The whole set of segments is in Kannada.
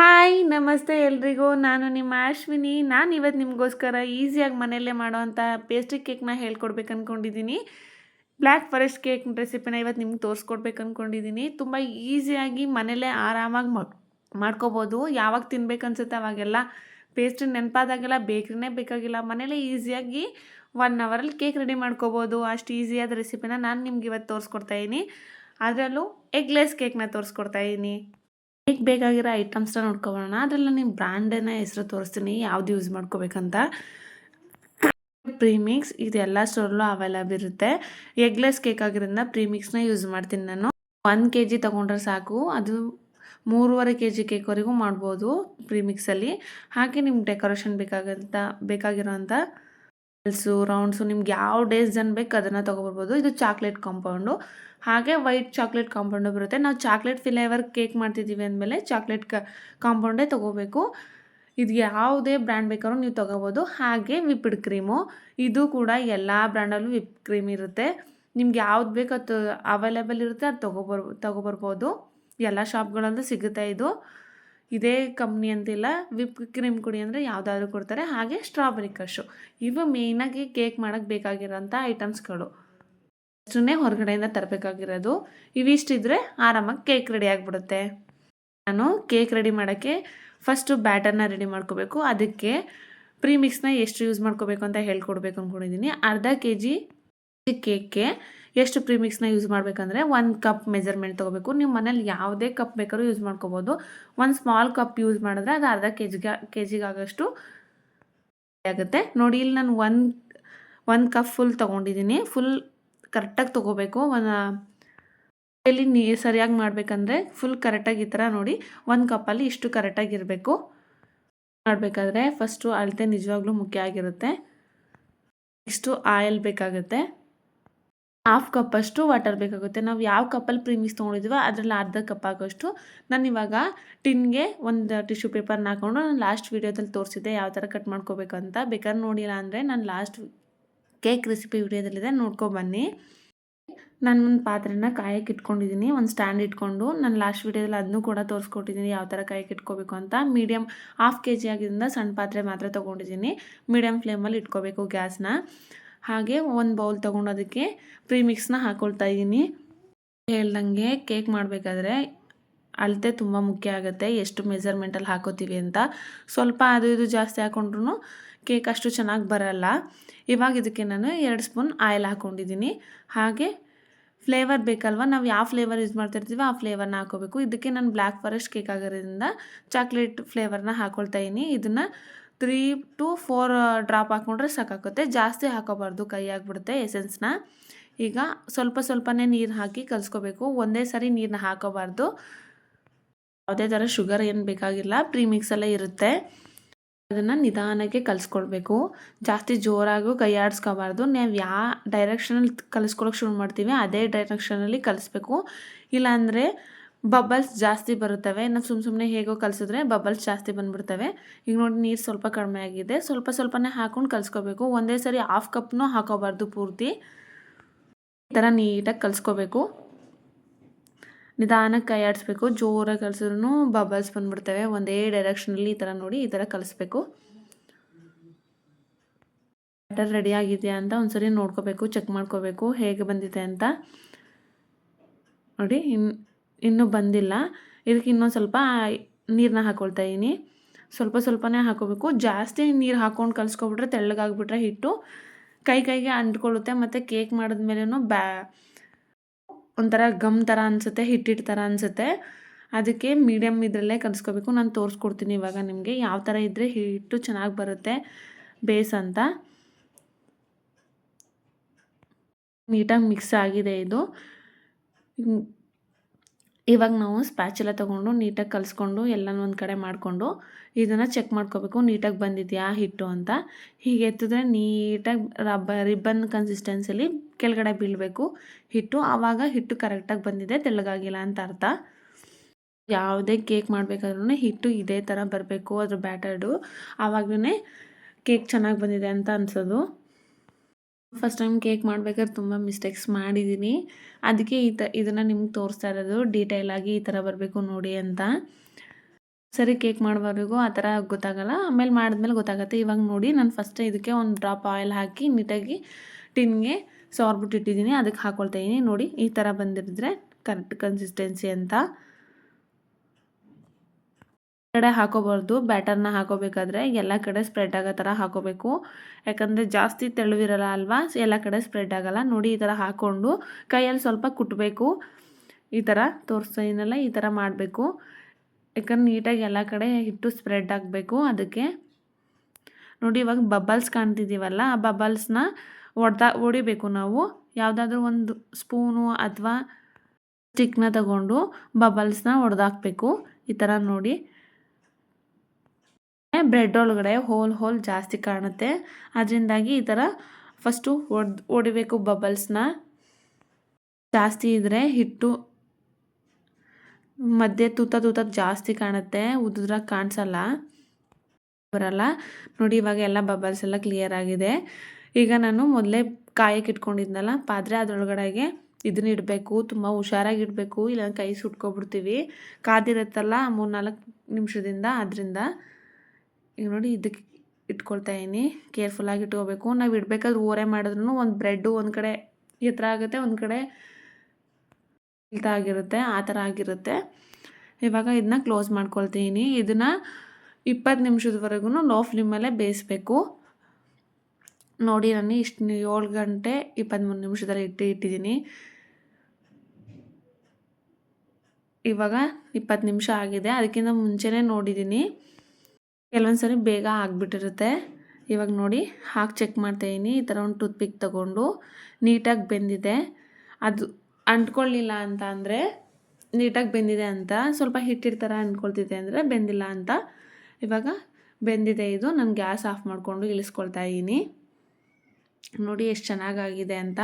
ಹಾಯ್, ನಮಸ್ತೆ ಎಲ್ರಿಗೂ. ನಾನು ನಿಮ್ಮ ಅಶ್ವಿನಿ. ನಾನು ಇವತ್ತು ನಿಮಗೋಸ್ಕರ ಈಸಿಯಾಗಿ ಮನೆಯಲ್ಲೇ ಮಾಡೋವಂಥ ಪೇಸ್ಟ್ರಿ ಕೇಕ್ನ ಹೇಳ್ಕೊಡ್ಬೇಕು ಅಂದ್ಕೊಂಡಿದ್ದೀನಿ ಬ್ಲ್ಯಾಕ್ ಫಾರೆಸ್ಟ್ ಕೇಕ್ ರೆಸಿಪಿನ ಇವತ್ತು ನಿಮ್ಗೆ ತೋರಿಸ್ಕೊಡ್ಬೇಕು ಅಂದ್ಕೊಂಡಿದ್ದೀನಿ ತುಂಬ ಈಸಿಯಾಗಿ ಮನೆಯಲ್ಲೇ ಆರಾಮಾಗಿ ಮಾಡ್ಕೋಬೋದು. ಯಾವಾಗ ತಿನ್ಬೇಕು ಅನ್ಸುತ್ತೆ ಅವಾಗೆಲ್ಲ ಪೇಸ್ಟ್ರಿ ನೆನಪಾದಾಗೆಲ್ಲ ಬೇಕ್ರಿನೇ ಬೇಕಾಗಿಲ್ಲ. ಮನೇಲೇ ಈಸಿಯಾಗಿ ಒನ್ ಅವರಲ್ಲಿ ಕೇಕ್ ರೆಡಿ ಮಾಡ್ಕೋಬೋದು. ಅಷ್ಟು ಈಸಿಯಾದ ರೆಸಿಪಿನ ನಾನು ನಿಮ್ಗೆ ಇವತ್ತು ತೋರಿಸ್ಕೊಡ್ತಾಯಿದ್ದೀನಿ ಅದರಲ್ಲೂ ಎಗ್ಲೆಸ್ ಕೇಕ್ನ ತೋರಿಸ್ಕೊಡ್ತಾಯಿದ್ದೀನಿ ಕೇಕ್ ಬೇಕಾಗಿರೋ ಐಟಮ್ಸ್ನ ನೋಡ್ಕೊಬೋಣ ಅದರಲ್ಲಿ ನಿಮ್ಮ ಬ್ರ್ಯಾಂಡನ್ನ ಹೆಸರು ತೋರಿಸ್ತೀನಿ. ಯಾವ್ದು ಯೂಸ್ ಮಾಡ್ಕೋಬೇಕಂತ. ಪ್ರೀಮಿಕ್ಸ್ ಇದೆಲ್ಲ ಸ್ಟೋರ್ಲು ಅವೈಲಬಲ್ ಇರುತ್ತೆ. ಎಗ್ಲೆಸ್ ಕೇಕ್ ಆಗಿರೋದ್ರಿಂದ ಪ್ರೀಮಿಕ್ಸ್ನ ಯೂಸ್ ಮಾಡ್ತೀನಿ ನಾನು. ಒನ್ ಕೆ ಜಿ ತೊಗೊಂಡ್ರೆ ಸಾಕು. ಅದು ಮೂರುವರೆ ಕೆ ಜಿ ಕೇಕ್ವರೆಗೂ ಮಾಡ್ಬೋದು ಪ್ರೀಮಿಕ್ಸಲ್ಲಿ ಹಾಗೆ ನಿಮ್ಗೆ ಡೆಕೋರೇಷನ್ ಬೇಕಾಗಂತ ಬೇಕಾಗಿರೋಂಥ ಬಲ್ಸು ರೌಂಡ್ಸು ನಿಮ್ಗೆ ಯಾವ ಡೇಸ್ ಜನ ಬೇಕು ಅದನ್ನು ತೊಗೊಬರ್ಬೋದು. ಇದು ಚಾಕ್ಲೇಟ್ ಕಾಂಪೌಂಡು ಹಾಗೆ ವೈಟ್ ಚಾಕ್ಲೇಟ್ ಕಾಂಪೌಂಡು ಬರುತ್ತೆ. ನಾವು ಚಾಕ್ಲೇಟ್ ಫ್ಲೇವರ್ ಕೇಕ್ ಮಾಡ್ತಿದ್ದೀವಿ ಅಂದಮೇಲೆ ಚಾಕ್ಲೇಟ್ ಕ ಕಾಂಪೌಂಡೇ ತೊಗೋಬೇಕು. ಇದು ಯಾವುದೇ ಬ್ರ್ಯಾಂಡ್ ಬೇಕಾದ್ರೂ ನೀವು ತೊಗೋಬೋದು. ಹಾಗೆ ವಿಪ್ಡ್ ಕ್ರೀಮು ಇದು ಕೂಡ ಎಲ್ಲ ಬ್ರ್ಯಾಂಡಲ್ಲೂ ವಿಪ್ ಕ್ರೀಮ್ ಇರುತ್ತೆ. ನಿಮ್ಗೆ ಯಾವ್ದು ಬೇಕು ಅದು ಅವೈಲೇಬಲ್ ಇರುತ್ತೆ ಅದು ತೊಗೊಬರ್ ತೊಗೊಬರ್ಬೋದು. ಎಲ್ಲ ಶಾಪ್ಗಳಲ್ಲೂ ಸಿಗುತ್ತೆ ಇದು. ಇದೇ ಕಂಪ್ನಿ ಅಂತಿಲ್ಲ. ವಿಪ್ ಕ್ರೀಮ್ ಕುಡಿ ಅಂದರೆ ಯಾವುದಾದ್ರೂ ಕೊಡ್ತಾರೆ. ಹಾಗೆ ಸ್ಟ್ರಾಬೆರಿ ಕಶು ಇವು ಮೇಯ್ನಾಗಿ ಕೇಕ್ ಮಾಡೋಕ್ಕೆ ಬೇಕಾಗಿರೋಂಥ ಐಟಮ್ಸ್ಗಳು ಅಷ್ಟನ್ನೇ ಹೊರಗಡೆಯಿಂದ ತರಬೇಕಾಗಿರೋದು. ಇವಿಷ್ಟಿದ್ರೆ ಆರಾಮಾಗಿ ಕೇಕ್ ರೆಡಿ ಆಗಿಬಿಡುತ್ತೆ. ನಾನು ಕೇಕ್ ರೆಡಿ ಮಾಡೋಕ್ಕೆ ಫಸ್ಟು ಬ್ಯಾಟರ್ನ ರೆಡಿ ಮಾಡ್ಕೋಬೇಕು. ಅದಕ್ಕೆ ಪ್ರೀಮಿಕ್ಸ್ನ ಎಷ್ಟು ಯೂಸ್ ಮಾಡ್ಕೋಬೇಕು ಅಂತ ಹೇಳ್ಕೊಡ್ಬೇಕು ಅಂದ್ಕೊಂಡಿದ್ದೀನಿ ಅರ್ಧ ಕೆ ಜಿ ಕೇಕ್ಗೆ ಎಷ್ಟು ಪ್ರೀಮಿಕ್ಸ್ನ ಯೂಸ್ ಮಾಡಬೇಕಂದ್ರೆ ಒಂದು ಕಪ್ ಮೆಜರ್ಮೆಂಟ್ ತೊಗೋಬೇಕು. ನೀವು ಮನೇಲಿ ಯಾವುದೇ ಕಪ್ ಬೇಕಾದ್ರೂ ಯೂಸ್ ಮಾಡ್ಕೋಬೋದು. ಒಂದು ಸ್ಮಾಲ್ ಕಪ್ ಯೂಸ್ ಮಾಡಿದ್ರೆ ಅದು ಅರ್ಧ ಕೆ ಜಿಗೆ ಕೆ ಜಿಗಾಗಷ್ಟು ಆಗುತ್ತೆ. ನೋಡಿ, ಇಲ್ಲಿ ನಾನು ಒಂದು ಒಂದು ಕಪ್ ಫುಲ್ ತೊಗೊಂಡಿದ್ದೀನಿ ಫುಲ್ ಕರೆಕ್ಟಾಗಿ ತೊಗೋಬೇಕು. ಒಂದು ಇಲ್ಲಿ ನೀ ಸರಿಯಾಗಿ ಮಾಡಬೇಕಂದ್ರೆ ಫುಲ್ ಕರೆಕ್ಟಾಗಿ ಈ ಥರ ನೋಡಿ. ಒಂದು ಕಪ್ಪಲ್ಲಿ ಇಷ್ಟು ಕರೆಕ್ಟಾಗಿ ಇರಬೇಕು. ಮಾಡಬೇಕಾದ್ರೆ ಫಸ್ಟು ಅಳತೆ ನಿಜವಾಗ್ಲೂ ಮುಖ್ಯ ಆಗಿರುತ್ತೆ. ನೆಕ್ಸ್ಟು ಆಯಿಲ್ ಬೇಕಾಗುತ್ತೆ. ಹಾಫ್ ಕಪ್ಪಷ್ಟು ವಾಟರ್ ಬೇಕಾಗುತ್ತೆ. ನಾವು ಯಾವ ಕಪ್ಪಲ್ಲಿ ಪ್ರೀಮಿಕ್ಸ್ ತೊಗೊಂಡಿದ್ದೀವೋ ಅದರಲ್ಲಿ ಅರ್ಧ ಕಪ್ ಆಗೋಷ್ಟು ನಾನು ಇವಾಗ ಟಿನ್ಗೆ ಒಂದು ಟಿಶ್ಯೂ ಪೇಪರ್ನ ಹಾಕೊಂಡು ನಾನು ಲಾಸ್ಟ್ ವೀಡಿಯೋದಲ್ಲಿ ತೋರಿಸಿದ್ದೆ ಯಾವ ಥರ ಕಟ್ ಮಾಡ್ಕೋಬೇಕು ಅಂತ. ಬೇಕಾದ್ರೆ ನೋಡಿಲ್ಲ ಅಂದರೆ ನಾನು ಲಾಸ್ಟ್ ಕೇಕ್ ರೆಸಿಪಿ ವಿಡಿಯೋದಲ್ಲಿದೆ ನೋಡ್ಕೊಬನ್ನಿ ನಾನು ಒಂದು ಪಾತ್ರೆನ ಕಾಯಕ್ಕೆ ಇಟ್ಕೊಂಡಿದ್ದೀನಿ ಒಂದು ಸ್ಟ್ಯಾಂಡ್ ಇಟ್ಕೊಂಡು. ನಾನು ಲಾಸ್ಟ್ ವೀಡಿಯೋದಲ್ಲಿ ಅದನ್ನು ಕೂಡ ತೋರಿಸ್ಕೊಟ್ಟಿದ್ದೀನಿ ಯಾವ ಥರ ಕಾಯಕ್ಕೆ ಇಟ್ಕೋಬೇಕು ಅಂತ. ಮೀಡಿಯಮ್ ಹಾಫ್ ಕೆ ಜಿ ಆಗಿದ್ದರಿಂದ ಸಣ್ಣ ಪಾತ್ರೆ ಮಾತ್ರ ತೊಗೊಂಡಿದ್ದೀನಿ ಮೀಡಿಯಮ್ ಫ್ಲೇಮಲ್ಲಿ ಇಟ್ಕೋಬೇಕು ಗ್ಯಾಸ್ನ ಹಾಗೆ ಒಂದು ಬೌಲ್ ತೊಗೊಂಡು ಅದಕ್ಕೆ ಪ್ರೀಮಿಕ್ಸ್ನ ಹಾಕ್ಕೊಳ್ತಾ ಇದ್ದೀನಿ ಹೇಳ್ದಂಗೆ ಕೇಕ್ ಮಾಡಬೇಕಾದ್ರೆ ಅಳತೆ ತುಂಬ ಮುಖ್ಯ ಆಗುತ್ತೆ, ಎಷ್ಟು ಮೆಜರ್ಮೆಂಟಲ್ಲಿ ಹಾಕೋತೀವಿ ಅಂತ. ಸ್ವಲ್ಪ ಅದು ಇದು ಜಾಸ್ತಿ ಹಾಕ್ಕೊಂಡ್ರು ಕೇಕ್ ಅಷ್ಟು ಚೆನ್ನಾಗಿ ಬರಲ್ಲ. ಇವಾಗ ಇದಕ್ಕೆ ನಾನು ಎರಡು ಸ್ಪೂನ್ ಆಯಿಲ್ ಹಾಕ್ಕೊಂಡಿದ್ದೀನಿ ಹಾಗೆ ಫ್ಲೇವರ್ ಬೇಕಲ್ವ? ನಾವು ಯಾವ ಫ್ಲೇವರ್ ಯೂಸ್ ಮಾಡ್ತಿರ್ತೀವಿ ಆ ಫ್ಲೇವರ್ನ ಹಾಕೋಬೇಕು. ಇದಕ್ಕೆ ನಾನು ಬ್ಲ್ಯಾಕ್ ಫಾರೆಸ್ಟ್ ಕೇಕ್ ಆಗಿರೋದ್ರಿಂದ ಚಾಕ್ಲೇಟ್ ಫ್ಲೇವರ್ನ ಹಾಕ್ಕೊಳ್ತಾ ಇದ್ದೀನಿ ಇದನ್ನು ತ್ರೀ ಟು ಫೋರ್ ಡ್ರಾಪ್ ಹಾಕ್ಕೊಂಡ್ರೆ ಸಾಕಾಗುತ್ತೆ. ಜಾಸ್ತಿ ಹಾಕೋಬಾರ್ದು, ಕೈ ಆಗಿಬಿಡುತ್ತೆ ಎಸೆನ್ಸ್ನ. ಈಗ ಸ್ವಲ್ಪ ಸ್ವಲ್ಪನೇ ನೀರು ಹಾಕಿ ಕಲಿಸ್ಕೋಬೇಕು. ಒಂದೇ ಸಾರಿ ನೀರನ್ನ ಹಾಕೋಬಾರ್ದು. ಯಾವುದೇ ಥರ ಶುಗರ್ ಏನು ಬೇಕಾಗಿಲ್ಲ. ಪ್ರೀಮಿಕ್ಸಲ್ಲೇ ಇರುತ್ತೆ. ಅದನ್ನು ನಿಧಾನಕ್ಕೆ ಕಲಿಸ್ಕೊಳ್ಬೇಕು. ಜಾಸ್ತಿ ಜೋರಾಗೂ ಕೈ ಆಡಿಸ್ಕೋಬಾರ್ದು. ನಾವು ಯಾವ ಡೈರೆಕ್ಷನಲ್ಲಿ ಕಲಿಸ್ಕೊಳಕ್ಕೆ ಶುರು ಮಾಡ್ತೀವಿ, ಅದೇ ಡೈರೆಕ್ಷನಲ್ಲಿ ಕಲಿಸ್ಬೇಕು. ಇಲ್ಲಾಂದರೆ ಬಬಲ್ಸ್ ಜಾಸ್ತಿ ಬರುತ್ತವೆ. ನಾವು ಸುಮ್ಮ ಸುಮ್ಮನೆ ಹೇಗೋ ಕಲಿಸಿದ್ರೆ ಬಬಲ್ಸ್ ಜಾಸ್ತಿ ಬಂದುಬಿಡ್ತವೆ. ಈಗ ನೋಡಿ ನೀರು ಸ್ವಲ್ಪ ಕಡಿಮೆ ಆಗಿದೆ. ಸ್ವಲ್ಪ ಸ್ವಲ್ಪನೇ ಹಾಕೊಂಡು ಕಲಿಸ್ಕೋಬೇಕು. ಒಂದೇ ಸರಿ ಹಾಫ್ ಕಪ್ನೂ ಹಾಕೋಬಾರ್ದು ಪೂರ್ತಿ. ಈ ಥರ ನೀಟಾಗಿ ಕಲಿಸ್ಕೋಬೇಕು. ನಿಧಾನಕ್ಕೆ ಕೈ ಆಡಿಸ್ಬೇಕು, ಜೋರಾಗಿ ಕಲಿಸಿದ್ರು ಬಬಲ್ಸ್ ಬಂದುಬಿಡ್ತವೆ. ಒಂದೇ ಡೈರೆಕ್ಷನಲ್ಲಿ ಈ ಥರ ನೋಡಿ, ಈ ಥರ ಕಲಿಸ್ಬೇಕು. ಬ್ಯಾಟರ್ ರೆಡಿ ಆಗಿದೆಯಾ ಅಂತ ಒಂದ್ಸರಿ ನೋಡ್ಕೋಬೇಕು ಚೆಕ್ ಮಾಡ್ಕೋಬೇಕು, ಹೇಗೆ ಬಂದಿದೆ ಅಂತ. ನೋಡಿ ಇನ್ನು ಇನ್ನೂ ಬಂದಿಲ್ಲ. ಇದಕ್ಕೆ ಇನ್ನೊಂದು ಸ್ವಲ್ಪ ನೀರನ್ನ ಹಾಕ್ಕೊಳ್ತಾ ಇದ್ದೀನಿ ಸ್ವಲ್ಪ ಸ್ವಲ್ಪನೇ ಹಾಕೋಬೇಕು. ಜಾಸ್ತಿ ನೀರು ಹಾಕ್ಕೊಂಡು ಕಲಿಸ್ಕೊಬಿಟ್ರೆ ತೆಳ್ಳಗಾಗ್ಬಿಟ್ರೆ ಹಿಟ್ಟು. ಕೈ ಕೈಗೆ ಅಂಟ್ಕೊಳ್ಳುತ್ತೆ, ಮತ್ತು ಕೇಕ್ ಮಾಡಿದ್ಮೇಲೂ ಬ್ಯಾ ಒಂಥರ ಗಮ್ ಥರ ಅನಿಸುತ್ತೆ ಹಿಟ್ಟಿಟ್ಟು ಥರ ಅನಿಸುತ್ತೆ. ಅದಕ್ಕೆ ಮೀಡಿಯಮ್ ಇದರಲ್ಲೇ ಕಲಿಸ್ಕೋಬೇಕು. ನಾನು ತೋರಿಸ್ಕೊಡ್ತೀನಿ ಇವಾಗ ನಿಮಗೆ. ಯಾವ ಥರ ಇದ್ದರೆ ಹಿಟ್ಟು ಚೆನ್ನಾಗಿ ಬರುತ್ತೆ, ಬೇಸ್ ಅಂತ. ನೀಟಾಗಿ ಮಿಕ್ಸ್ ಆಗಿದೆ ಇದು. ಇವಾಗ ನಾವು ಸ್ಪ್ಯಾಚೆಲ್ಲ ತೊಗೊಂಡು ನೀಟಾಗಿ ಕಲಿಸ್ಕೊಂಡು ಎಲ್ಲನೂ ಒಂದು ಕಡೆ ಮಾಡಿಕೊಂಡು ಇದನ್ನು ಚೆಕ್ ಮಾಡ್ಕೋಬೇಕು ನೀಟಾಗಿ ಬಂದಿದೆಯಾ ಹಿಟ್ಟು ಅಂತ. ಹೀಗೆ ಎತ್ತಿದ್ರೆ ನೀಟಾಗಿ ರಬ್ಬ ರಿಬ್ಬನ್ ಕನ್ಸಿಸ್ಟೆನ್ಸಲ್ಲಿ ಕೆಳಗಡೆ ಬೀಳಬೇಕು ಹಿಟ್ಟು. ಆವಾಗ ಹಿಟ್ಟು ಕರೆಕ್ಟಾಗಿ ಬಂದಿದೆ, ತೆಳ್ಳಗಾಗಿಲ್ಲ ಅಂತ ಅರ್ಥ. ಯಾವುದೇ ಕೇಕ್ ಮಾಡಬೇಕಾದ್ರೂ ಹಿಟ್ಟು ಇದೇ ಥರ ಬರಬೇಕು, ಅದ್ರ ಬ್ಯಾಟರ್ಡು ಆವಾಗಲೇ ಕೇಕ್ ಚೆನ್ನಾಗಿ ಬಂದಿದೆ ಅಂತ ಅನ್ಸೋದು. ಫಸ್ಟ್ ಟೈಮ್ ಕೇಕ್ ಮಾಡ್ಬೇಕಾದ್ರೆ ತುಂಬ ಮಿಸ್ಟೇಕ್ಸ್ ಮಾಡಿದ್ದೀನಿ ಅದಕ್ಕೆ ಈ ತ, ಇದನ್ನು ನಿಮ್ಗೆ ತೋರಿಸ್ತಾ ಇರೋದು ಡೀಟೇಲಾಗಿ ಈ ಥರ ಬರಬೇಕು ನೋಡಿ ಅಂತ. ಸರಿ ಕೇಕ್ ಮಾಡೋವರೆಗೂ ಆ ಥರ ಗೊತ್ತಾಗಲ್ಲ. ಆಮೇಲೆ ಮಾಡಿದ್ಮೇಲೆ ಗೊತ್ತಾಗುತ್ತೆ. ಇವಾಗ ನೋಡಿ ನಾನು ಫಸ್ಟ್ ಇದಕ್ಕೆ ಒಂದು ಡ್ರಾಪ್ ಆಯಿಲ್ ಹಾಕಿ ನೀಟಾಗಿ ಟಿನ್ಗೆ ಸಾರ್ಬಿಟ್ಟು ಇಟ್ಟಿದ್ದೀನಿ ಅದಕ್ಕೆ ಹಾಕ್ಕೊಳ್ತಾ ಇದ್ದೀನಿ ನೋಡಿ, ಈ ಥರ ಬಂದಿರಿದ್ರೆ ಕರೆಕ್ಟ್ ಕನ್ಸಿಸ್ಟೆನ್ಸಿ ಅಂತ. ಕಡೆ ಹಾಕೋಬಾರ್ದು ಬ್ಯಾಟರ್ನ ಹಾಕೋಬೇಕಾದ್ರೆ ಎಲ್ಲ ಕಡೆ ಸ್ಪ್ರೆಡ್ ಆಗೋ ಥರ ಹಾಕೋಬೇಕು. ಯಾಕಂದರೆ ಜಾಸ್ತಿ ತೆಳುವಿರಲ್ಲ ಅಲ್ವಾ ಎಲ್ಲ ಕಡೆ ಸ್ಪ್ರೆಡ್ ಆಗಲ್ಲ. ನೋಡಿ ಈ ಥರ ಹಾಕ್ಕೊಂಡು ಕೈಯಲ್ಲಿ ಸ್ವಲ್ಪ ಕುಟ್ಟಬೇಕು ಈ ಥರ ತೋರಿಸ್ತೀನಲ್ಲ ಈ ಥರ ಮಾಡಬೇಕು. ಯಾಕಂದ್ರೆ ನೀಟಾಗಿ ಎಲ್ಲ ಕಡೆ ಹಿಟ್ಟು ಸ್ಪ್ರೆಡ್ ಆಗಬೇಕು ಅದಕ್ಕೆ. ನೋಡಿ ಇವಾಗ ಬಬಲ್ಸ್ ಕಾಣ್ತಿದ್ದೀವಲ್ಲ ಆ ಬಬಲ್ಸ್ನ ಒಡ್ದಾ ಹೊಡಿಬೇಕು ನಾವು. ಯಾವುದಾದ್ರೂ ಒಂದು ಸ್ಪೂನು ಅಥವಾ ಸ್ಟಿಕ್ನ ತಗೊಂಡು ಬಬಲ್ಸ್ನ ಒಡೆದಾಕ್ಬೇಕು. ಈ ಥರ ನೋಡಿ. ಬ್ರೆಡ್ ಒಳಗಡೆ ಹೋಲ್ ಹೋಲ್ ಜಾಸ್ತಿ ಕಾಣುತ್ತೆ. ಅದರಿಂದಾಗಿ ಈ ಥರ ಫಸ್ಟು ಒಡ್ ಹೊಡಿಬೇಕು ಬಬಲ್ಸ್ನ ಜಾಸ್ತಿ ಇದ್ದರೆ ಹಿಟ್ಟು ಮಧ್ಯೆ ತೂತ ತೂತ ಜಾಸ್ತಿ ಕಾಣುತ್ತೆ. ಉದ್ರಾಗ ಕಾಣಿಸಲ್ಲ. ಬರಲ್ಲ. ನೋಡಿ ಇವಾಗ ಎಲ್ಲ ಬಬಲ್ಸ್ ಎಲ್ಲ ಕ್ಲಿಯರ್ ಆಗಿದೆ. ಈಗ ನಾನು ಮೊದಲೇ ಕಾಯಕ್ಕೆ ಇಟ್ಕೊಂಡಿದ್ನಲ್ಲ, ಪಾತ್ರೆ ಅದರೊಳಗಡೆಗೆ ಇದನ್ನ ಇಡಬೇಕು. ತುಂಬ ಹುಷಾರಾಗಿ ಇಡಬೇಕು. ಇಲ್ಲ ಕೈ ಸುಟ್ಕೊಬಿಡ್ತೀವಿ. ಕಾದಿರುತ್ತಲ್ಲ ಮೂರ್ನಾಲ್ಕು ನಿಮಿಷದಿಂದ ಅದರಿಂದ ಈಗ ನೋಡಿ ಇದಕ್ಕೆ ಇಟ್ಕೊಳ್ತಾ ಇದ್ದೀನಿ ಕೇರ್ಫುಲ್ಲಾಗಿ ಇಟ್ಕೋಬೇಕು. ನಾವು ಇಡಬೇಕಾದ್ರೆ ಓರೆ ಮಾಡಿದ್ರು ಒಂದು ಬ್ರೆಡ್ಡು ಒಂದು ಕಡೆ ಎತ್ತರ ಆಗುತ್ತೆ, ಒಂದು ಕಡೆ ಆಗಿರುತ್ತೆ, ಆ ಥರ ಆಗಿರುತ್ತೆ. ಇವಾಗ ಇದನ್ನ ಕ್ಲೋಸ್ ಮಾಡ್ಕೊಳ್ತೀನಿ ಇದನ್ನು ಇಪ್ಪತ್ತು ನಿಮಿಷದವರೆಗೂ ಲೋ ಫ್ಲೇಮಲ್ಲೇ ಬೇಯಿಸ್ಬೇಕು. ನೋಡಿ ನಾನು ಇಷ್ಟು ಏಳು ಗಂಟೆ ಇಪ್ಪತ್ತ್ಮೂರು ನಿಮಿಷದಲ್ಲಿ ಇಟ್ಟು ಇಟ್ಟಿದ್ದೀನಿ ಇವಾಗ ಇಪ್ಪತ್ತು ನಿಮಿಷ ಆಗಿದೆ. ಅದಕ್ಕಿಂತ ಮುಂಚೆನೇ ನೋಡಿದ್ದೀನಿ ಕೆಲವೊಂದು ಸರಿ ಬೇಗ ಆಗಿಬಿಟ್ಟಿರುತ್ತೆ. ಇವಾಗ ನೋಡಿ, ಹಾಕಿ ಚೆಕ್ ಮಾಡ್ತಾಯಿದ್ದೀನಿ ಈ ಥರ ಒಂದು ಟೂತ್ ಪಿಕ್ ತೊಗೊಂಡು ನೀಟಾಗಿ ಬೆಂದಿದೆ. ಅದು ಅಂಟ್ಕೊಳ್ಳಿಲ್ಲ ಅಂತ ಅಂದರೆ, ನೀಟಾಗಿ ಬೆಂದಿದೆ ಅಂತ, ಸ್ವಲ್ಪ ಹಿಟ್ಟಿರ್ತಾರ ಅಂಟ್ಕೊಳ್ತಿದೆ ಅಂದರೆ ಬೆಂದಿಲ್ಲ ಅಂತ ಇವಾಗ ಬೆಂದಿದೆ ಇದು. ನಾನು ಗ್ಯಾಸ್ ಆಫ್ ಮಾಡಿಕೊಂಡು ಇಳಿಸ್ಕೊಳ್ತಾ ಇದ್ದೀನಿ ನೋಡಿ ಎಷ್ಟು ಚೆನ್ನಾಗಾಗಿದೆ ಅಂತ.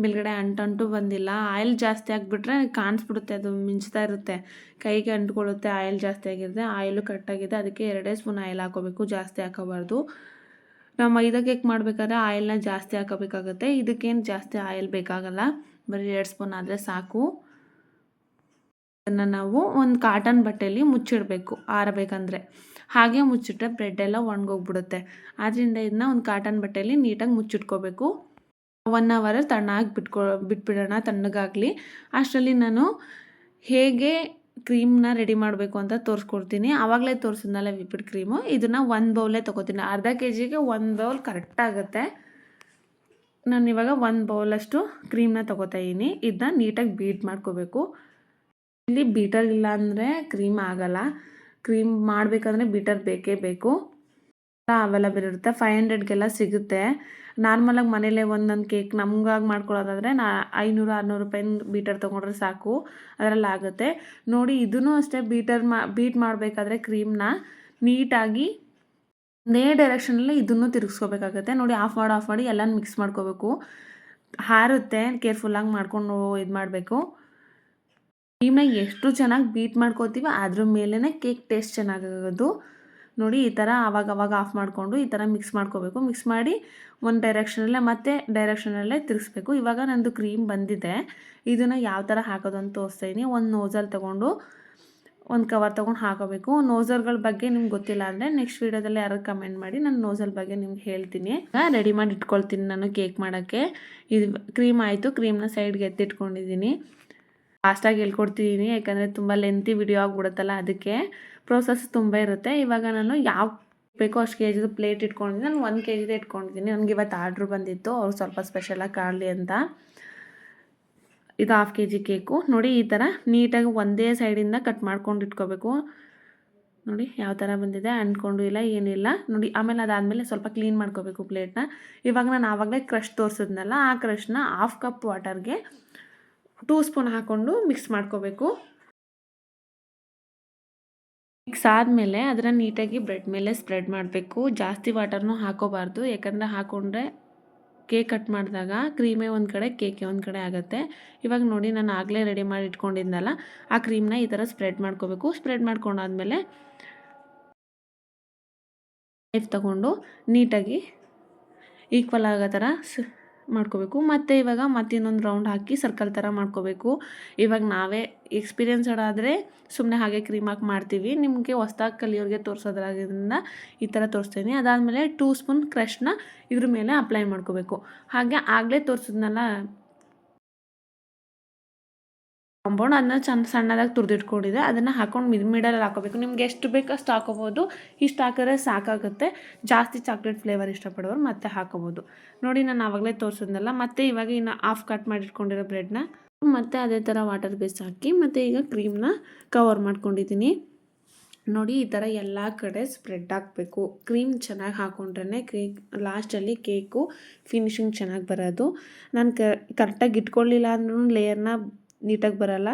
ಮೇಲ್ಗಡೆ ಅಂಟಂಟು ಬಂದಿಲ್ಲ. ಆಯಿಲ್ ಜಾಸ್ತಿ ಆಗಿಬಿಟ್ರೆ ಕಾಣಿಸ್ಬಿಡುತ್ತೆ, ಅದು ಮಿಂಚ್ತಾ ಇರುತ್ತೆ. ಕೈಗೆ ಅಂಟ್ಕೊಳ್ಳುತ್ತೆ, ಆಯಿಲ್ ಜಾಸ್ತಿ ಆಗಿರುತ್ತೆ. ಆಯಿಲು ಕರೆಕ್ಟಾಗಿದೆ ಅದಕ್ಕೆ ಎರಡೇ ಸ್ಪೂನ್ ಆಯಿಲ್ ಹಾಕೋಬೇಕು, ಜಾಸ್ತಿ ಹಾಕೋಬಾರ್ದು. ನಾವು ಮೈದಾ ಕೇಕ್ ಮಾಡಬೇಕಾದ್ರೆ ಆಯಿಲ್ನ ಜಾಸ್ತಿ ಹಾಕೋಬೇಕಾಗುತ್ತೆ. ಇದಕ್ಕೇನು ಜಾಸ್ತಿ ಆಯಿಲ್ ಬೇಕಾಗಲ್ಲ. ಬರೀ ಎರಡು ಸ್ಪೂನ್ ಆದರೆ ಸಾಕು. ಅದನ್ನು ನಾವು ಒಂದು ಕಾಟನ್ ಬಟ್ಟೆಯಲ್ಲಿ ಮುಚ್ಚಿಡಬೇಕು, ಆರಬೇಕಂದ್ರೆ. ಹಾಗೆ ಮುಚ್ಚಿಟ್ರೆ ಬ್ರೆಡ್ ಎಲ್ಲ ಒಣಗೋಗ್ಬಿಡುತ್ತೆ. ಆದ್ದರಿಂದ ಇದನ್ನ ಒಂದು ಕಾಟನ್ ಬಟ್ಟೆಯಲ್ಲಿ ನೀಟಾಗಿ ಮುಚ್ಚಿಟ್ಕೋಬೇಕು. One hour ತಣ್ಣಾಗಿ ಬಿಟ್ಕೊ, ಬಿಟ್ಬಿಡೋಣ ತಣ್ಣಗಾಗಲಿ. ಅಷ್ಟರಲ್ಲಿ ನಾನು ಹೇಗೆ ಕ್ರೀಮ್ನ ರೆಡಿ ಮಾಡಬೇಕು ಅಂತ ತೋರಿಸ್ಕೊಡ್ತೀನಿ. ಆವಾಗಲೇ ತೋರಿಸಿದ್ನಲ್ಲ ವಿಪಿಡ್ ಕ್ರೀಮು ಇದನ್ನು ಒಂದು ಬೌಲೇ ತೊಗೋತೀನಿ. ಅರ್ಧ ಕೆ ಜಿಗೆ ಒಂದು ಬೌಲ್ ಕರೆಕ್ಟಾಗುತ್ತೆ ನಾನು ಇವಾಗ ಒಂದು ಬೌಲಷ್ಟು ಕ್ರೀಮ್ನ ತೊಗೋತಾ ಇದ್ದೀನಿ ಇದನ್ನ ನೀಟಾಗಿ ಬೀಟ್ ಮಾಡ್ಕೋಬೇಕು. ಇಲ್ಲಿ ಬೀಟರ್ ಇಲ್ಲ ಅಂದರೆ ಕ್ರೀಮ್ ಆಗಲ್ಲ. ಕ್ರೀಮ್ ಮಾಡಬೇಕಂದ್ರೆ ಬೀಟರ್ ಬೇಕೇ ಬೇಕು. ಅವೈಲಬಲ್ ಇರುತ್ತೆ ಫೈವ್ ಹಂಡ್ರೆಡ್ಗೆಲ್ಲ ಸಿಗುತ್ತೆ. ನಾರ್ಮಲಾಗಿ ಮನೇಲೇ ಒಂದೊಂದು ಕೇಕ್ ನಮಗಾಗಿ ಮಾಡ್ಕೊಳ್ಳೋದಾದರೆ ನಾ ಐನೂರು, ಆರುನೂರು ರೂಪಾಯಿ ಬೀಟರ್ ತೊಗೊಂಡ್ರೆ ಸಾಕು. ಅದರಲ್ಲಿ ಆಗುತ್ತೆ. ನೋಡಿ ಇದೂ ಅಷ್ಟೇ ಬೀಟರ್ ಮಾ, ಬೀಟ್ ಮಾಡಬೇಕಾದ್ರೆ ಕ್ರೀಮ್ನ ನೀಟಾಗಿ ನೇ ಡೈರೆಕ್ಷನಲ್ಲಿ ಇದನ್ನು ತಿರುಗಿಸ್ಕೋಬೇಕಾಗತ್ತೆ. ನೋಡಿ ಆಫ್ ಮಾಡಿ ಆಫ್ ಮಾಡಿ ಎಲ್ಲ ಮಿಕ್ಸ್ ಮಾಡ್ಕೋಬೇಕು. ಹಾರುತ್ತೆ ಕೇರ್ಫುಲ್ಲಾಗಿ ಮಾಡ್ಕೊಂಡು ಇದು ಮಾಡಬೇಕು ಕ್ರೀಮ್ನ ಎಷ್ಟು ಚೆನ್ನಾಗಿ ಬೀಟ್ ಮಾಡ್ಕೋತೀವಿ ಅದ್ರ ಮೇಲೇ ಕೇಕ್ ಟೇಸ್ಟ್ ಚೆನ್ನಾಗಾಗೋದು. ನೋಡಿ, ಈ ಥರ ಆವಾಗ ಅವಾಗ ಆಫ್ ಮಾಡಿಕೊಂಡು ಈ ಥರ ಮಿಕ್ಸ್ ಮಾಡ್ಕೋಬೇಕು. ಮಿಕ್ಸ್ ಮಾಡಿ ಒಂದು ಡೈರೆಕ್ಷನಲ್ಲೇ ಮತ್ತೆ ಡೈರೆಕ್ಷನಲ್ಲೇ ತಿರುಗಿಸ್ಬೇಕು. ಇವಾಗ ನಂದು ಕ್ರೀಮ್ ಬಂದಿದೆ. ಇದನ್ನು ಯಾವ ಥರ ಹಾಕೋದು ಅಂತ ತೋರಿಸ್ತಾ ಒಂದು ನೋಸಲ್ ತೊಗೊಂಡು, ಒಂದು ಕವರ್ ತೊಗೊಂಡು ಹಾಕೋಬೇಕು. ನೋಸರ್ಗಳ ಬಗ್ಗೆ ನಿಮ್ಗೆ ಗೊತ್ತಿಲ್ಲ ಅಂದರೆ ನೆಕ್ಸ್ಟ್ ವೀಡಿಯೋದಲ್ಲಿ ಯಾರು ಕಮೆಂಟ್ ಮಾಡಿ ನಾನು ನೋಸಲ್ ಬಗ್ಗೆ ನಿಮ್ಗೆ ಹೇಳ್ತೀನಿ. ರೆಡಿ ಮಾಡಿ ಇಟ್ಕೊಳ್ತೀನಿ ನಾನು ಕೇಕ್ ಮಾಡೋಕ್ಕೆ. ಇದು ಕ್ರೀಮ್ ಆಯಿತು. ಕ್ರೀಮ್ನ ಸೈಡ್ಗೆ ಎತ್ತಿಟ್ಕೊಂಡಿದ್ದೀನಿ ಫಾಸ್ಟಾಗಿ ಹೇಳ್ಕೊಡ್ತಿದ್ದೀನಿ ಯಾಕಂದರೆ ತುಂಬ ಲೆಂತಿ ವಿಡಿಯೋ ಆಗಿಬಿಡುತ್ತಲ್ಲ ಅದಕ್ಕೆ ಪ್ರೋಸೆಸ್ ತುಂಬ ಇರುತ್ತೆ. ಇವಾಗ ನಾನು ಯಾವ ಬೇಕೋ ಅಷ್ಟು ಕೆ ಜಿದು ಪ್ಲೇಟ್ ಇಟ್ಕೊಂಡಿದ್ದೀನಿ. ನಾನು ಒಂದು ಕೆ ಜಿದೇ ಇಟ್ಕೊಂಡಿದ್ದೀನಿ. ನನಗೆ ಇವತ್ತು ಆರ್ಡ್ರ್ ಬಂದಿತ್ತು. ಅವ್ರು ಸ್ವಲ್ಪ ಸ್ಪೆಷಲಾಗಿ ಕಾಣಲಿ ಅಂತ. ಇದು ಹಾಫ್ ಕೆ ಜಿ ಕೇಕು ನೋಡಿ ಈ ಥರ ನೀಟಾಗಿ ಒಂದೇ ಸೈಡಿಂದ ಕಟ್ ಮಾಡ್ಕೊಂಡು ಇಟ್ಕೋಬೇಕು. ನೋಡಿ ಯಾವ ಥರ ಬಂದಿದೆ ಅಂದ್ಕೊಂಡು ಇಲ್ಲ ಏನಿಲ್ಲ ನೋಡಿ ಆಮೇಲೆ ಅದಾದಮೇಲೆ ಸ್ವಲ್ಪ ಕ್ಲೀನ್ ಮಾಡ್ಕೋಬೇಕು ಪ್ಲೇಟ್ನ ಇವಾಗ ನಾನು ಆವಾಗಲೇ ಕ್ರಷ್ ತೋರಿಸಿದ್ನಲ್ಲ, ಆ ಕ್ರಷ್ನ ಹಾಫ್ ಕಪ್ ವಾಟರ್ಗೆ ಟೂ ಸ್ಪೂನ್ ಹಾಕ್ಕೊಂಡು ಮಿಕ್ಸ್ ಮಾಡ್ಕೋಬೇಕು. ಮಿಕ್ಸ್ ಆದಮೇಲೆ ಅದನ್ನು ನೀಟಾಗಿ ಬ್ರೆಡ್ ಮೇಲೆ ಸ್ಪ್ರೆಡ್ ಮಾಡಬೇಕು. ಜಾಸ್ತಿ ವಾಟರ್ನೂ ಹಾಕೋಬಾರ್ದು. ಯಾಕಂದರೆ ಹಾಕ್ಕೊಂಡ್ರೆ ಕೇಕ್ ಕಟ್ ಮಾಡಿದಾಗ ಕ್ರೀಮೇ ಒಂದು ಕಡೆ, ಕೇಕೆ ಒಂದು ಕಡೆ ಆಗುತ್ತೆ. ಇವಾಗ ನೋಡಿ, ನಾನು ಆಗಲೇ ರೆಡಿ ಮಾಡಿ ಇಟ್ಕೊಂಡಿದ್ನಲ್ಲ, ಆ ಕ್ರೀಮ್ನ ಈ ಥರ ಸ್ಪ್ರೆಡ್ ಮಾಡ್ಕೋಬೇಕು. ಸ್ಪ್ರೆಡ್ ಮಾಡ್ಕೊಂಡಾದ್ಮೇಲೆ ನೈಫ್ ತಗೊಂಡು ನೀಟಾಗಿ ಈಕ್ವಲ್ ಆಗೋ ಥರ ಮಾಡ್ಕೋಬೇಕು. ಮತ್ತು ಇವಾಗ ಮತ್ತೆ ಇನ್ನೊಂದು ರೌಂಡ್ ಹಾಕಿ ಸರ್ಕಲ್ ಥರ ಮಾಡ್ಕೋಬೇಕು. ಇವಾಗ ನಾವೇ ಎಕ್ಸ್ಪೀರಿಯೆನ್ಸ್ಡ್ ಆದರೆ ಸುಮ್ಮನೆ ಹಾಗೆ ಕ್ರೀಮ್ ಹಾಕಿ ಮಾಡ್ತೀವಿ. ನಿಮಗೆ ಹೊಸ್ದಾಗಿ ಕಲಿಯೋರಿಗೆ ತೋರಿಸೋದ್ರಾಗಿಂದ ಈ ಥರ ತೋರಿಸ್ತೀನಿ. ಅದಾದಮೇಲೆ ಟೂ ಸ್ಪೂನ್ ಕ್ರಷ್ನ ಇದ್ರ ಮೇಲೆ ಅಪ್ಲೈ ಮಾಡ್ಕೋಬೇಕು. ಹಾಗೆ ಆಗಲೇ ತೋರಿಸಿದ್ನಲ್ಲ ಕಾಂಪೌಂಡ್ ಅದನ್ನ ಚೆಂದ ಸಣ್ಣದಾಗಿ ತುರಿದಿಟ್ಕೊಂಡಿದೆ. ಅದನ್ನು ಹಾಕೊಂಡು ಮಿಡ್ ಮಿಡಲಲ್ಲಿ ಹಾಕೋಬೇಕು. ನಿಮ್ಗೆ ಎಷ್ಟು ಬೇಕು ಅಷ್ಟು ಹಾಕೋಬೋದು. ಇಷ್ಟು ಹಾಕಿದ್ರೆ ಸಾಕಾಗುತ್ತೆ. ಜಾಸ್ತಿ ಚಾಕ್ಲೇಟ್ ಫ್ಲೇವರ್ ಇಷ್ಟಪಡೋರು ಮತ್ತೆ ಹಾಕೋಬೋದು. ನೋಡಿ, ನಾನು ಆವಾಗಲೇ ತೋರಿಸಿದ್ನಲ್ಲ, ಮತ್ತೆ ಇವಾಗ ಇನ್ನು ಆಫ್ ಕಟ್ ಮಾಡಿಟ್ಕೊಂಡಿರೋ ಬ್ರೆಡ್ನ ಮತ್ತೆ ಅದೇ ಥರ ವಾಟರ್ ಬೇಸ್ ಹಾಕಿ, ಮತ್ತು ಈಗ ಕ್ರೀಮ್ನ ಕವರ್ ಮಾಡ್ಕೊಂಡಿದ್ದೀನಿ. ನೋಡಿ, ಈ ಥರ ಎಲ್ಲ ಕಡೆ ಸ್ಪ್ರೆಡ್ ಹಾಕಬೇಕು ಕ್ರೀಮ್ ಚೆನ್ನಾಗಿ ಹಾಕೊಂಡ್ರೆ ಕೇಕ್ ಲಾಸ್ಟಲ್ಲಿ ಕೇಕು ಫಿನಿಶಿಂಗ್ ಚೆನ್ನಾಗಿ ಬರೋದು. ನಾನು ಕರೆಕ್ಟಾಗಿ ಇಟ್ಕೊಳ್ಳಿಲ್ಲ ಅಂದ್ರೂ ಲೇಯರ್ನ ನೀಟಾಗಿ ಬರೋಲ್ಲ.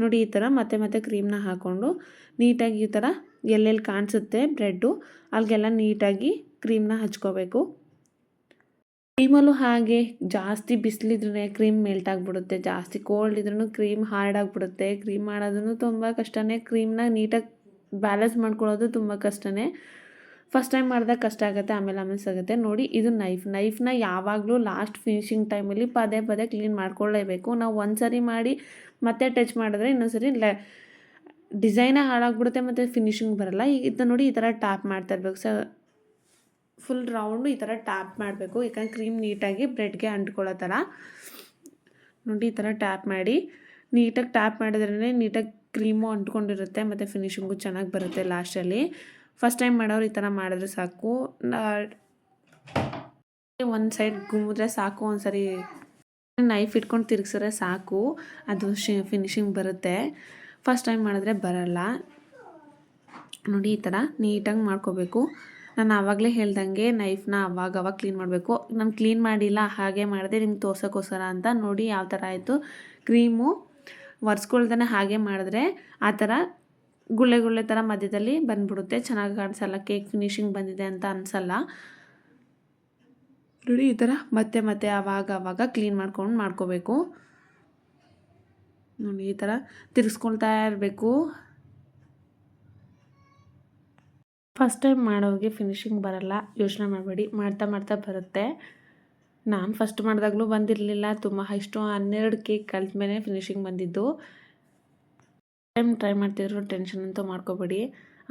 ನೋಡಿ, ಈ ಥರ ಮತ್ತೆ ಮತ್ತೆ ಕ್ರೀಮ್ನ ಹಾಕ್ಕೊಂಡು ನೀಟಾಗಿ ಈ ಥರ ಎಲ್ಲೆಲ್ಲಿ ಕಾಣಿಸುತ್ತೆ ಬ್ರೆಡ್ಡು ಅಲ್ಲಿಗೆಲ್ಲ ನೀಟಾಗಿ ಕ್ರೀಮ್ನ ಹಚ್ಕೋಬೇಕು. ಕ್ರೀಮಲ್ಲೂ ಹಾಗೆ ಜಾಸ್ತಿ ಬಿಸಿಲಿದ್ರೆ ಕ್ರೀಮ್ ಮೆಲ್ಟ್ ಆಗಿಬಿಡುತ್ತೆ. ಜಾಸ್ತಿ ಕೋಲ್ಡ್ ಇದ್ರೂ ಕ್ರೀಮ್ ಹಾರ್ಡ್ ಆಗಿಬಿಡುತ್ತೆ. ಕ್ರೀಮ್ ಮಾಡೋದೂ ತುಂಬ ಕಷ್ಟನೇ. ಕ್ರೀಮ್ನ ನೀಟಾಗಿ ಬ್ಯಾಲೆನ್ಸ್ ಮಾಡ್ಕೊಳ್ಳೋದು ತುಂಬ ಕಷ್ಟನೇ. ಫಸ್ಟ್ ಟೈಮ್ ಮಾಡಿದಾಗ ಕಷ್ಟ ಆಗುತ್ತೆ, ಆಮೇಲೆ ಆಮೇಲೆ ಸಿಗುತ್ತೆ. ನೋಡಿ, ಇದು ನೈಫ್ ನೈಫ್ನ ಯಾವಾಗಲೂ ಲಾಸ್ಟ್ ಫಿನಿಶಿಂಗ್ ಟೈಮಲ್ಲಿ ಪದೇ ಪದೇ ಕ್ಲೀನ್ ಮಾಡ್ಕೊಳ್ಳೇಬೇಕು. ನಾವು ಒಂದು ಸರಿ ಮಾಡಿ ಮತ್ತೆ ಟಚ್ ಮಾಡಿದ್ರೆ ಇನ್ನೊಂದ್ಸರಿ ಲೆ ಡಿಸೈನೇ ಹಾಳಾಗ್ಬಿಡುತ್ತೆ ಮತ್ತು ಫಿನಿಶಿಂಗ್ ಬರಲ್ಲ. ಈಗ ಇದನ್ನ ನೋಡಿ ಈ ಥರ ಟ್ಯಾಪ್ ಮಾಡ್ತಾ ಇರಬೇಕು. ಸ ಫುಲ್ ರೌಂಡು ಈ ಥರ ಟ್ಯಾಪ್ ಮಾಡಬೇಕು. ಯಾಕಂದ್ರೆ ಕ್ರೀಮ್ ನೀಟಾಗಿ ಬ್ರೆಡ್ಗೆ ಅಂಟ್ಕೊಳ್ಳೋ ಥರ ನೋಡಿ ಈ ಥರ ಟ್ಯಾಪ್ ಮಾಡಿ. ನೀಟಾಗಿ ಟ್ಯಾಪ್ ಮಾಡಿದ್ರೇ ನೀಟಾಗಿ ಕ್ರೀಮು ಅಂಟ್ಕೊಂಡಿರುತ್ತೆ, ಮತ್ತು ಫಿನಿಷಿಂಗು ಚೆನ್ನಾಗಿ ಬರುತ್ತೆ ಲಾಸ್ಟಲ್ಲಿ ಫಸ್ಟ್ ಟೈಮ್ ಮಾಡೋರು ಈ ಥರ ಮಾಡಿದ್ರೆ ಸಾಕು. ಒಂದು ಸೈಡ್ ಗುಮ್ಮಿದ್ರೆ ಸಾಕು ಒಂದು ಸರಿ ನೈಫ್ ಇಟ್ಕೊಂಡು ತಿರುಗಿಸಿದ್ರೆ ಸಾಕು. ಅದು ಶಿ ಫಿನಿಶಿಂಗ್ ಬರುತ್ತೆ. ಫಸ್ಟ್ ಟೈಮ್ ಮಾಡಿದ್ರೆ ಬರಲ್ಲ. ನೋಡಿ ಈ ಥರ ನೀಟಾಗಿ ಮಾಡ್ಕೋಬೇಕು. ನಾನು ಆವಾಗಲೇ ಹೇಳ್ದಂಗೆ ನೈಫ್ನ ಅವಾಗ ಅವಾಗ ಕ್ಲೀನ್ ಮಾಡಬೇಕು. ನಾನು ಕ್ಲೀನ್ ಮಾಡಿಲ್ಲ, ಹಾಗೆ ಮಾಡಿದೆ ನಿಮ್ಗೆ ತೋರ್ಸೋಕ್ಕೋಸ್ಕರ ಅಂತ ನೋಡಿ ಯಾವ ಥರ ಆಯಿತು. ಕ್ರೀಮು ಒರೆಸ್ಕೊಳ್ದೇ ಹಾಗೆ ಮಾಡಿದ್ರೆ ಆ ಥರ ಗುಳ್ಳೆ ಗುಳ್ಳೆ ಥರ ಮಧ್ಯದಲ್ಲಿ ಬಂದ್ಬಿಡುತ್ತೆ. ಚೆನ್ನಾಗಿ ಕಾಣಿಸಲ್ಲ ಕೇಕ್ ಫಿನಿಶಿಂಗ್ ಬಂದಿದೆ ಅಂತ ಅನಿಸಲ್ಲ. ನೋಡಿ, ಈ ಥರ ಮತ್ತೆ ಮತ್ತೆ ಆವಾಗ ಆವಾಗ ಕ್ಲೀನ್ ಮಾಡ್ಕೊಂಡು ಮಾಡ್ಕೋಬೇಕು. ನೋಡಿ, ಈ ಥರ ತಿರ್ಗಿಸ್ಕೊಳ್ತಾ ಇರಬೇಕು. ಫಸ್ಟ್ ಟೈಮ್ ಮಾಡೋರಿಗೆ ಫಿನಿಶಿಂಗ್ ಬರಲ್ಲ, ಯೋಚನೆ ಮಾಡಬೇಡಿ. ಮಾಡ್ತಾ ಮಾಡ್ತಾ ಬರುತ್ತೆ. ನಾನು ಫಸ್ಟ್ ಮಾಡಿದಾಗಲೂ ಬಂದಿರಲಿಲ್ಲ, ತುಂಬ ಇಷ್ಟು ಹನ್ನೆರಡು ಕೇಕ್ ಕಲ್ತ ಮೇಲೆ ಫಿನಿಶಿಂಗ್ ಬಂದಿದ್ದು. ಟೈಮ್ ಟ್ರೈ ಮಾಡ್ತಿದ್ರು, ಟೆನ್ಷನ್ ಅಂತೂ ಮಾಡ್ಕೋಬೇಡಿ.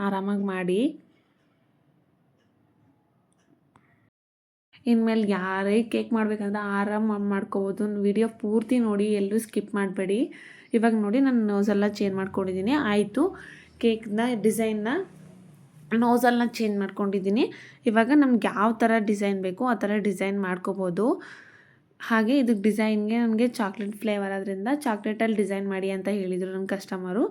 ಆರಾಮಾಗಿ ಮಾಡಿ. ಇನ್ಮೇಲೆ ಯಾರೇ ಕೇಕ್ ಮಾಡಬೇಕಂದ್ರೆ ಆರಾಮಾಗಿ ಮಾಡ್ಕೋಬೋದು. ವಿಡಿಯೋ ಪೂರ್ತಿ ನೋಡಿ, ಎಲ್ಲೂ ಸ್ಕಿಪ್ ಮಾಡಬೇಡಿ. ಇವಾಗ ನೋಡಿ ನಾನು ನೋಸೆಲ್ಲ ಚೇಂಜ್ ಮಾಡ್ಕೊಂಡಿದ್ದೀನಿ. ಆಯಿತು. ಕೇಕ್ನ ಡಿಸೈನ್ನ ನೋಸಲ್ನ ಚೇಂಜ್ ಮಾಡ್ಕೊಂಡಿದ್ದೀನಿ. ಇವಾಗ ನಮ್ಗೆ ಯಾವ ಥರ ಡಿಸೈನ್ ಬೇಕು, ಆ ಥರ ಡಿಸೈನ್ ಮಾಡ್ಕೋಬೋದು. ಹಾಗೆ ಇದಕ್ಕೆ ಡಿಸೈನ್ಗೆ ನನಗೆ ಚಾಕ್ಲೇಟ್ ಫ್ಲೇವರ್ ಅದರಿಂದ ಚಾಕ್ಲೇಟಲ್ಲಿ ಡಿಸೈನ್ ಮಾಡಿ ಅಂತ ಹೇಳಿದರು ನನ್ನ ಕಸ್ಟಮರು.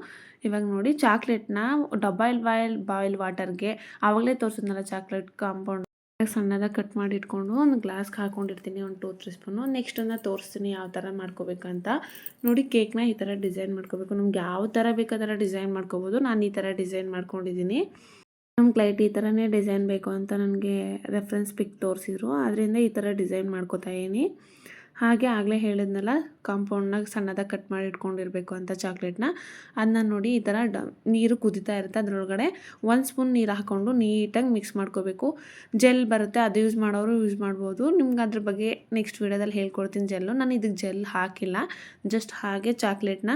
ಇವಾಗ ನೋಡಿ ಚಾಕ್ಲೇಟ್ನ ಡಬಾಯಿಲ್ ಬಾಯ್ಲ್ ಬಾಯ್ಲ್ ವಾಟರ್ಗೆ ಆವಾಗಲೇ ತೋರಿಸಿದ್ನಲ್ಲ ಚಾಕ್ಲೇಟ್ ಕಾಂಪೌಂಡ್. ಸಣ್ಣದಾಗಿ ಕಟ್ ಮಾಡಿ ಇಟ್ಕೊಂಡು ಒಂದು ಗ್ಲಾಸ್ಗೆ ಹಾಕೊಂಡಿರ್ತೀನಿ, ಒಂದು ಟೂ, ತ್ರೀ ಸ್ಪೂನು. ನೆಕ್ಸ್ಟನ್ನು ತೋರಿಸ್ತೀನಿ ಯಾವ ಥರ ಮಾಡ್ಕೋಬೇಕಂತ. ನೋಡಿ ಕೇಕ್ನ ಈ ಥರ ಡಿಸೈನ್ ಮಾಡ್ಕೋಬೇಕು. ನಮ್ಗೆ ಯಾವ ಥರ ಬೇಕು ಥರ ಡಿಸೈನ್ ಮಾಡ್ಕೋಬೋದು. ನಾನು ಈ ಥರ ಡಿಸೈನ್ ಮಾಡ್ಕೊಂಡಿದ್ದೀನಿ. ನಮ್ಮ ಕ್ಲೈಟ್ ಈ ಥರನೇ ಡಿಸೈನ್ ಬೇಕು ಅಂತ ನನಗೆ ರೆಫ್ರೆನ್ಸ್ ಪಿಕ್ ತೋರಿಸಿದ್ರು. ಅದರಿಂದ ಈ ಥರ ಡಿಸೈನ್ ಮಾಡ್ಕೋತಾ ಇದ್ದೀನಿ. ಹಾಗೆ ಆಗಲೇ ಹೇಳಿದ್ನಲ್ಲ ಕಾಂಪೌಂಡ್ನಾಗ ಸಣ್ಣದಾಗಿ ಕಟ್ ಮಾಡಿ ಇಟ್ಕೊಂಡಿರಬೇಕು ಅಂತ ಚಾಕ್ಲೇಟ್ನ ಅದನ್ನ ನೋಡಿ ಈ ಥರ ಡ, ನೀರು ಕುದಿತಾ ಇರುತ್ತೆ ಅದರೊಳಗಡೆ. ಒಂದು ಸ್ಪೂನ್ ನೀರು ಹಾಕ್ಕೊಂಡು ನೀಟಾಗಿ ಮಿಕ್ಸ್ ಮಾಡ್ಕೋಬೇಕು. ಜೆಲ್ ಬರುತ್ತೆ, ಅದು ಯೂಸ್ ಮಾಡೋರು ಯೂಸ್ ಮಾಡ್ಬೋದು. ನಿಮ್ಗೆ ಅದ್ರ ಬಗ್ಗೆ ನೆಕ್ಸ್ಟ್ ವೀಡಿಯೋದಲ್ಲಿ ಹೇಳ್ಕೊಡ್ತೀನಿ ಜೆಲ್ಲು ನಾನು ಇದಕ್ಕೆ ಜೆಲ್ ಹಾಕಿಲ್ಲ. ಜಸ್ಟ್ ಹಾಗೆ ಚಾಕ್ಲೇಟ್ನ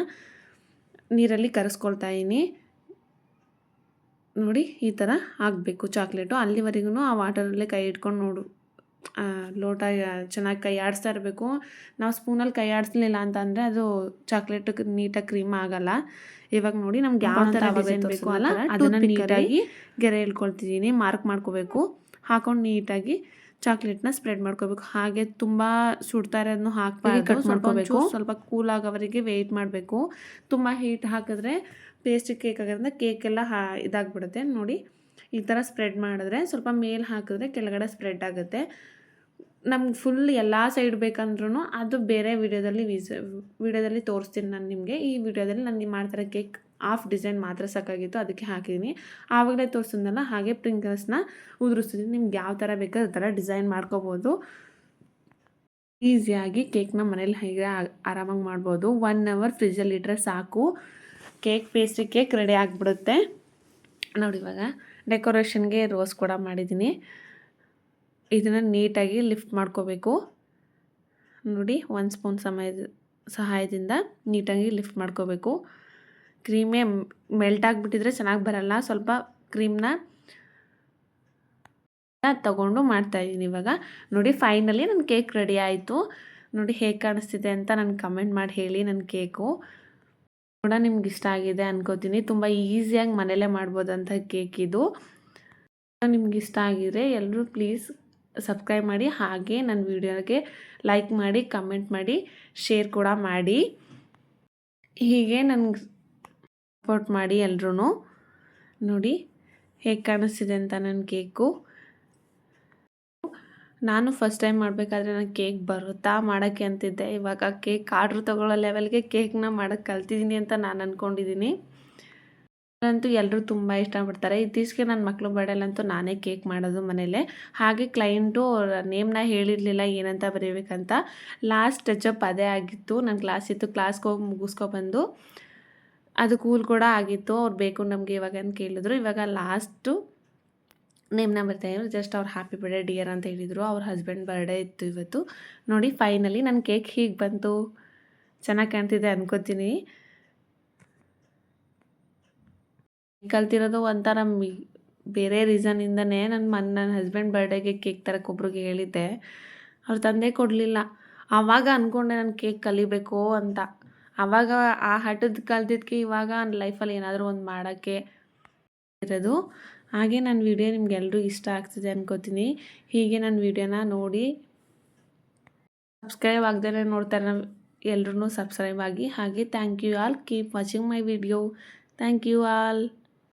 ನೀರಲ್ಲಿ ಕರೆಸ್ಕೊಳ್ತಾ ಇದ್ದೀನಿ ನೋಡಿ ಈ ಥರ ಆಗಬೇಕು ಚಾಕ್ಲೇಟು ಅಲ್ಲಿವರೆಗೂ ಆ ವಾಟರಲ್ಲೇ ಕೈ ಇಟ್ಕೊಂಡು ನೋಡು. ಲೋಟ ಚೆನ್ನಾಗಿ ಕೈ ಆಡಿಸ್ತಾ ಇರಬೇಕು. ನಾವು ಸ್ಪೂನಲ್ಲಿ ಕೈ ಆಡಿಸ್ಲಿಲ್ಲ ಅಂತಂದರೆ ಅದು ಚಾಕ್ಲೇಟ್ ನೀಟಾಗಿ ಕ್ರೀಮ್ ಆಗಲ್ಲ. ಇವಾಗ ನೋಡಿ ನಮ್ಗೆ ಯಾವ ಥರ ಡಿಸೈನ್ ಬೇಕು ಅಲ್ಲ? ಅದನ್ನು ನೀಟಾಗಿ ಗೆರೆ ಇಳ್ಕೊಳ್ತಿದ್ದೀನಿ ಮಾರ್ಕ್ ಮಾಡ್ಕೋಬೇಕು. ಹಾಕೊಂಡು ನೀಟಾಗಿ ಚಾಕ್ಲೇಟ್ನ ಸ್ಪ್ರೆಡ್ ಮಾಡ್ಕೋಬೇಕು. ಹಾಗೆ ತುಂಬ ಸುಡ್ತಾ ಇರೋದನ್ನು ಹಾಕ್ಬಾರ್ದು. ಕಟ್ ಮಾಡ್ಕೋಬೇಕು. ಸ್ವಲ್ಪ ಕೂಲ್ ಆಗೋವರೆಗೆ ವೆಯ್ಟ್ ಮಾಡಬೇಕು. ತುಂಬ ಹೀಟ್ ಹಾಕಿದ್ರೆ ಪೇಸ್ಟ್ ಕೇಕ್ ಆಗೋದ್ರಿಂದ ಕೇಕ್ ಎಲ್ಲ ಹಾ ಇದಾಗ್ಬಿಡುತ್ತೆ. ನೋಡಿ. ಈ ಥರ ಸ್ಪ್ರೆಡ್ ಮಾಡಿದ್ರೆ ಸ್ವಲ್ಪ ಮೇಲೆ ಹಾಕಿದ್ರೆ ಕೆಳಗಡೆ ಸ್ಪ್ರೆಡ್ ಆಗುತ್ತೆ. ನಮ್ಗೆ ಫುಲ್ ಎಲ್ಲ ಸೈಡ್ ಬೇಕಂದ್ರೂ ಅದು ಬೇರೆ ವಿಡಿಯೋದಲ್ಲಿ ವಿಸ್, ವಿಡಿಯೋದಲ್ಲಿ ತೋರಿಸ್ತೀನಿ ನಾನು ನಿಮಗೆ. ಈ ವಿಡಿಯೋದಲ್ಲಿ ನಿಮ್ಮ ಮಾಡ್ತಾರೆ ಕೇಕ್ ಆಫ್ ಡಿಸೈನ್ ಮಾತ್ರ ಸಾಕಾಗಿತ್ತು, ಅದಕ್ಕೆ ಹಾಕಿದ್ದೀನಿ ಆವಾಗಲೇ ತೋರಿಸಿದ್ನಲ್ಲ, ಹಾಗೆ ಪ್ರಿಂಕಲ್ಸ್ನ ಉದುರಿಸ್ತೀನಿ. ನಿಮ್ಗೆ ಯಾವ ಥರ ಬೇಕೋ ಆ ಥರ ಡಿಸೈನ್ ಮಾಡ್ಕೋಬೋದು. ಈಸಿಯಾಗಿ ಕೇಕ್ನ ಮನೇಲಿ ಹೇಗೆ ಆರಾಮಾಗಿ ಮಾಡ್ಬೋದು. ಒನ್ ಅವರ್ ಫ್ರಿಜ್ಜಲ್ಲಿ ಇಟ್ಟರೆ ಸಾಕು. ಕೇಕ್ ಪೇಸ್ಟ್ರಿ ಕೇಕ್ ರೆಡಿ ಆಗಿಬಿಡುತ್ತೆ. ನೋಡಿ ಇವಾಗ. ಡೆಕೋರೇಷನ್ಗೆ ರೋಸ್ ಕೂಡ ಮಾಡಿದ್ದೀನಿ. ಇದನ್ನು ನೀಟಾಗಿ ಲಿಫ್ಟ್ ಮಾಡ್ಕೋಬೇಕು. ನೋಡಿ, ಒಂದು ಸ್ಪೂನ್ ಸಮಯದ, ಸಹಾಯದಿಂದ ನೀಟಾಗಿ ಲಿಫ್ಟ್ ಮಾಡ್ಕೋಬೇಕು. ಕ್ರೀಮೇ ಮೆಲ್ಟ್ ಆಗಿಬಿಟ್ಟಿದ್ರೆ ಚೆನ್ನಾಗಿ ಬರಲ್ಲ. ಸ್ವಲ್ಪ ಕ್ರೀಮ್ನ ತಗೊಂಡು ಮಾಡ್ತಾಯಿದ್ದೀನಿ ಇವಾಗ. ನೋಡಿ, ಫೈನಲಿ ನನ್ನ ಕೇಕ್ ರೆಡಿ ಆಯಿತು. ನೋಡಿ, ಹೇಗೆ ಕಾಣಿಸ್ತಿದೆ ಅಂತ ನಾನು ಕಮೆಂಟ್ ಮಾಡಿ ಹೇಳಿ ನನ್ನ ಕೇಕು. ಕೂಡ ನಿಮ್ಗೆ ಇಷ್ಟ ಆಗಿದೆ ಅನ್ಕೋತೀನಿ. ತುಂಬ ಈಸಿಯಾಗಿ ಮನೇಲೇ ಮಾಡ್ಬೋದಂತ ಕೇಕ್ ಇದು. ನಿಮ್ಗೆ ಇಷ್ಟ ಆಗಿದ್ರೆ ಎಲ್ಲರೂ ಪ್ಲೀಸ್ ಸಬ್ಸ್ಕ್ರೈಬ್ ಮಾಡಿ. ಹಾಗೆ ನನ್ನ ವಿಡಿಯೋಗೆ ಲೈಕ್ ಮಾಡಿ ಕಮೆಂಟ್ ಮಾಡಿ ಶೇರ್ ಕೂಡ ಮಾಡಿ. ಹೀಗೆ ನನಗೆ ಸಪೋರ್ಟ್ ಮಾಡಿ ಎಲ್ರೂ ನೋಡಿ ಹೇಗೆ ಕಾಣಿಸ್ತಿದೆ ಅಂತ ನನ್ನ ಕೇಕು ನಾನು ಫಸ್ಟ್ ಟೈಮ್ ಮಾಡಬೇಕಾದ್ರೆ ನಾನು ಕೇಕ್ ಬರುತ್ತಾ ಮಾಡೋಕ್ಕೆ ಅಂತಿದ್ದೆ. ಇವಾಗ ಕೇಕ್ ಆರ್ಡ್ರ್ ತೊಗೊಳ್ಳೋ ಲೆವೆಲ್ಗೆ ಕೇಕ್ನ ಮಾಡೋಕ್ಕೆ ಕಲ್ತಿದ್ದೀನಿ ಅಂತ ನಾನು ಅಂದ್ಕೊಂಡಿದ್ದೀನಿ ಅಂತೂ ಎಲ್ಲರೂ ತುಂಬ ಇಷ್ಟಪಡ್ತಾರೆ. ಇತ್ತೀಚೆಗೆ ನನ್ನ ಮಕ್ಕಳು ಬಡಲ್ಲಂತೂ ನಾನೇ ಕೇಕ್ ಮಾಡೋದು ಮನೆಯಲ್ಲೇ ಹಾಗೆ ಕ್ಲೈಂಟು ನೇಮ್ನ ಹೇಳಿರಲಿಲ್ಲ, ಏನಂತ ಬರೀಬೇಕಂತ. ಲಾಸ್ಟ್ ಟಚಪ್ ಅದೇ ಆಗಿತ್ತು. ನನ್ನ ಕ್ಲಾಸ್ ಇತ್ತು. ಕ್ಲಾಸ್ಗೆ ಹೋಗಿ ಮುಗಿಸ್ಕೊಬಂದು ಅದು ಕೂಲ್ ಕೂಡ ಆಗಿತ್ತು. ಅವ್ರು ಬೇಕು ನಮಗೆ ಇವಾಗ ಅಂತ ಕೇಳಿದ್ರು. ಇವಾಗ ಲಾಸ್ಟು ನೇಮ್ನ ಬರ್ತಾಯಿದ್ರು ಜಸ್ಟ್ ಅವ್ರು ಹ್ಯಾಪಿ ಬರ್ಡೇ ಡಿಯರ್ ಅಂತ ಹೇಳಿದರು. ಅವ್ರ ಹಸ್ಬೆಂಡ್ ಬರ್ಡೇ ಇತ್ತು ಇವತ್ತು. ನೋಡಿ ಫೈನಲಿ ನನ್ನ ಕೇಕ್ ಹೀಗೆ ಬಂತು. ಚೆನ್ನಾಗಿ ಕಾಣ್ತಿದೆ ಅನ್ಕೋತೀನಿ. ಕಲ್ತಿರೋದು ಒಂಥರ ಬೇರೆ ರೀಸನಿಂದನೇ ನನ್ನ ಮನ್ ನನ್ನ ಹಸ್ಬೆಂಡ್ ಬರ್ಡೇಗೆ ಕೇಕ್ ತರಕ್ಕೆ ಒಬ್ರಿಗೆ ಹೇಳಿದ್ದೆ. ಅವ್ರ ತಂದೆ ಕೊಡಲಿಲ್ಲ. ಆವಾಗ ಅಂದ್ಕೊಂಡೆ ನಾನು ಕೇಕ್ ಕಲಿಬೇಕು ಅಂತ. ಆವಾಗ ಆ ಹಠದ ಕಲ್ತಿದ್ದಕ್ಕೆ ಇವಾಗ ನನ್ನ ಲೈಫಲ್ಲಿ ಏನಾದರೂ ಒಂದು ಮಾಡೋಕ್ಕೆ ಇರೋದು. ಹಾಗೆ ನನ್ನ ವಿಡಿಯೋ ನಿಮಗೆಲ್ಲರೂ ಇಷ್ಟ ಆಗ್ತಿದೆ ಅನ್ಕೋತೀನಿ. ಹೀಗೆ ನನ್ನ ವಿಡಿಯೋನ ನೋಡಿ ಸಬ್ಸ್ಕ್ರೈಬ್ ಆಗದೇ ನೋಡ್ತಾರೆ ಎಲ್ಲರೂ ಸಬ್ಸ್ಕ್ರೈಬ್ ಆಗಿ ಹಾಗೆ thank you all keep watching my video thank you all